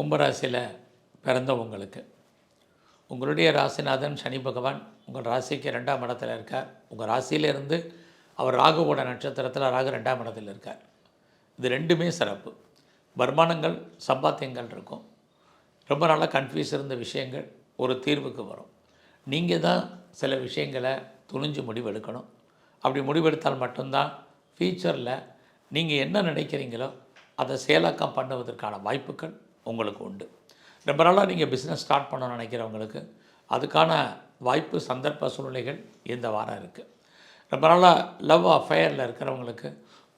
கும்பராசியில் பிறந்தவங்களுக்கு உங்களுடைய ராசிநாதன் சனி பகவான் உங்கள் ராசிக்கு ரெண்டாம் இடத்துல இருக்கார். உங்கள் ராசியிலிருந்து அவர் ராகுவோட நட்சத்திரத்தில் ராகு ரெண்டாம் இடத்துல இருக்கார். இது ரெண்டுமே சிறப்பு. வருமானங்கள் சம்பாத்தியங்கள் இருக்கும். ரொம்ப நாளாக கன்ஃபியூஸ் இருந்த விஷயங்கள் ஒரு தீர்வுக்கு வரும். நீங்கள் தான் சில விஷயங்களை துணிஞ்சு முடிவெடுக்கணும். அப்படி முடிவெடுத்தால் மட்டும்தான் ஃப்யூச்சரில் நீங்கள் என்ன நினைக்கிறீங்களோ அதை செயலாக்கம் பண்ணுவதற்கான வாய்ப்புகள் உங்களுக்கு உண்டு. ரொம்ப நாளாக நீங்கள் பிஸ்னஸ் ஸ்டார்ட் பண்ண நினைக்கிறவங்களுக்கு அதுக்கான வாய்ப்பு சந்தர்ப்ப சூழ்நிலைகள் இந்த வாரம் இருக்குது ரொம்ப நாளாக லவ் அஃபேரில் இருக்கிறவங்களுக்கு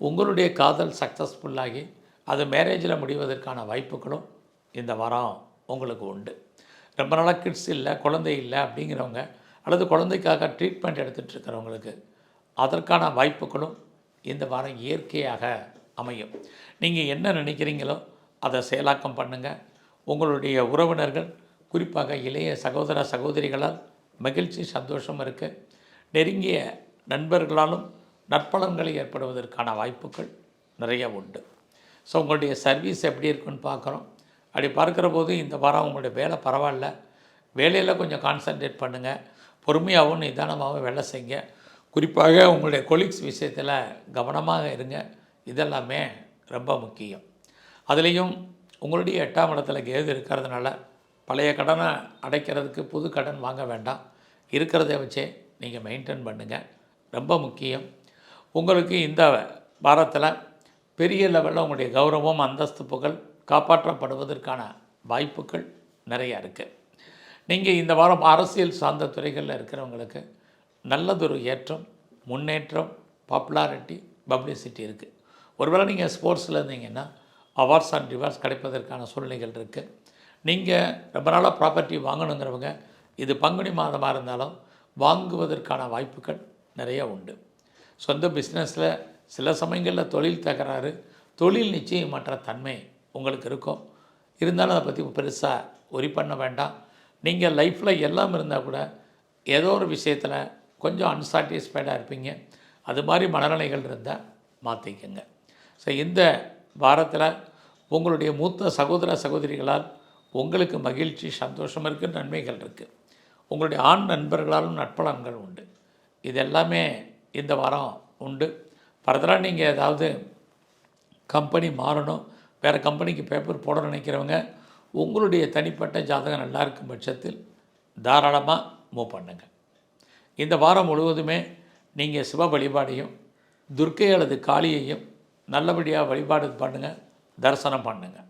உங்களுடைய காதல் சக்ஸஸ்ஃபுல்லாகி அது மேரேஜில் முடிவதற்கான வாய்ப்புகளும் இந்த வாரம் உங்களுக்கு உண்டு. ரொம்ப நாளாக கிட்ஸ் இல்லை குழந்தை இல்லை அப்படிங்கிறவங்க அல்லது குழந்தைக்காக ட்ரீட்மெண்ட் எடுத்துகிட்டு இருக்கிறவங்களுக்கு அதற்கான வாய்ப்புகளும் இந்த வாரம் இயற்கையாக அமையும். நீங்கள் என்ன நினைக்கிறீங்களோ அதை செயலாக்கம் பண்ணுங்கள் உங்களுடைய உறவினர்கள் குறிப்பாக இளைய சகோதர சகோதரிகளால் மகிழ்ச்சி சந்தோஷம் இருக்குது நெருங்கிய நண்பர்களாலும் நற்பலன்களை ஏற்படுவதற்கான வாய்ப்புகள் நிறைய உண்டு. ஸோ உங்களுடைய சர்வீஸ் எப்படி இருக்குன்னு பார்க்குறோம். அப்படி பார்க்குற போது இந்த வாரம் உங்களுடைய வேலை பரவாயில்ல. வேலையில் கொஞ்சம் கான்சன்ட்ரேட் பண்ணுங்கள் பொறுமையாகவும் நிதானமாகவும் வேலை செய்யுங்க. குறிப்பாக உங்களுடைய கொலீக்ஸ் விஷயத்தில் கவனமாக இருங்க. இதெல்லாமே ரொம்ப முக்கியம். அதுலேயும் உங்களுடைய எட்டாம் இடத்துல கேது இருக்கிறதுனால பழைய கடனை அடைக்கிறதுக்கு புது கடன் வாங்க வேண்டாம். இருக்கிறத வச்சே நீங்கள் மெயின்டைன் பண்ணுங்கள் ரொம்ப முக்கியம். உங்களுக்கு இந்த வாரத்தில் பெரிய லெவலில் உங்களுடைய கௌரவம் அந்தஸ்து புகழ் காப்பாற்றப்படுவதற்கான வாய்ப்புகள் நிறையா இருக்குது நீங்கள் இந்த வாரம் அரசியல் சார்ந்த துறைகளில் இருக்கிறவங்களுக்கு நல்லதொரு ஏற்றம் முன்னேற்றம் பாப்புலாரிட்டி பப்ளிசிட்டி இருக்குது ஒருவேளை நீங்கள் ஸ்போர்ட்ஸில் இருந்தீங்கன்னா அவார்ட்ஸ் அண்ட் ரிவார்ட்ஸ் கிடைப்பதற்கான சூழ்நிலைகள் இருக்குது நீங்கள் ரொம்ப நாளாக ப்ராப்பர்ட்டி வாங்கணுங்கிறவங்க இது பங்குனி மாதமாக இருந்தாலும் வாங்குவதற்கான வாய்ப்புகள் நிறைய உண்டு. சொந்த பிஸ்னஸில் சில சமயங்களில் தொழில் தகராறு தொழில் நிச்சயமற்ற தன்மை உங்களுக்கு இருக்கும். இருந்தாலும் அதை பற்றி பெருசாக ஒரி பண்ண வேண்டாம். நீங்கள் லைஃப்பில் எல்லாம் இருந்தால் கூட ஏதோ ஒரு விஷயத்தில் கொஞ்சம் அன்சாட்டிஸ்ஃபைடாக இருப்பீங்க. அது மாதிரி மனநிலைகள் இருந்தால் மாற்றிக்கங்க ஸோ இந்த வாரத்தில் உங்களுடைய மூத்த சகோதர சகோதரிகளால் உங்களுக்கு மகிழ்ச்சி சந்தோஷம் இருக்குது நன்மைகள் இருக்குது உங்களுடைய ஆண் நண்பர்களாலும் நட்பலன்கள் உண்டு. இது எல்லாமே இந்த வாரம் உண்டு. ஃபர்தராக நீங்கள் ஏதாவது கம்பெனி மாறணும் வேறு கம்பெனிக்கு பேப்பர் போட நினைக்கிறவங்க உங்களுடைய தனிப்பட்ட ஜாதகம் நல்லா இருக்கும் பட்சத்தில் தாராளமாக மூவ் பண்ணுங்கள் இந்த வாரம் முழுவதுமே நீங்கள் சிவ வழிபாடையும் துர்க்கை அல்லது காளியையும் நல்லபடியாக வழிபாடு பண்ணுங்கள் தரிசனம் பண்ணுங்கள்